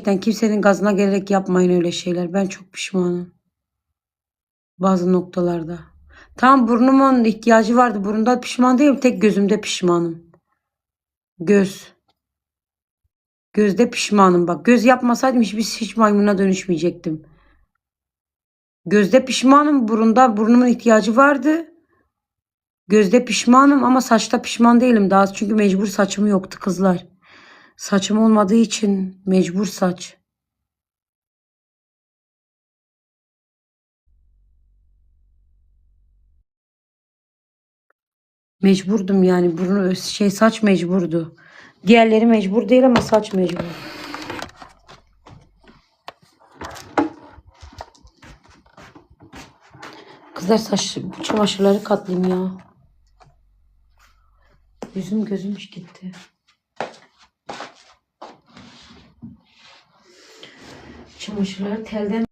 Gerçekten kimsenin gazına gelerek yapmayın öyle şeyler. Ben çok pişmanım. Bazı noktalarda. Tam burnumun ihtiyacı vardı. Burunda pişman değilim. Tek gözümde pişmanım. Göz. Gözde pişmanım bak. Göz yapmasaydım hiçbir hiç maymuna dönüşmeyecektim. Gözde pişmanım. Burunda burnumun ihtiyacı vardı. Gözde pişmanım ama saçta pişman değilim daha. Çünkü mecbur saçım yoktu kızlar. Saçım olmadığı için mecbur saç. Mecburdum yani burnu şey saç mecburdu. Diğerleri mecbur değil ama saç mecbur. Kızlar saç bu çamaşırları katlayayım ya. Yüzüm gözüm gitti. Çamaşırları telden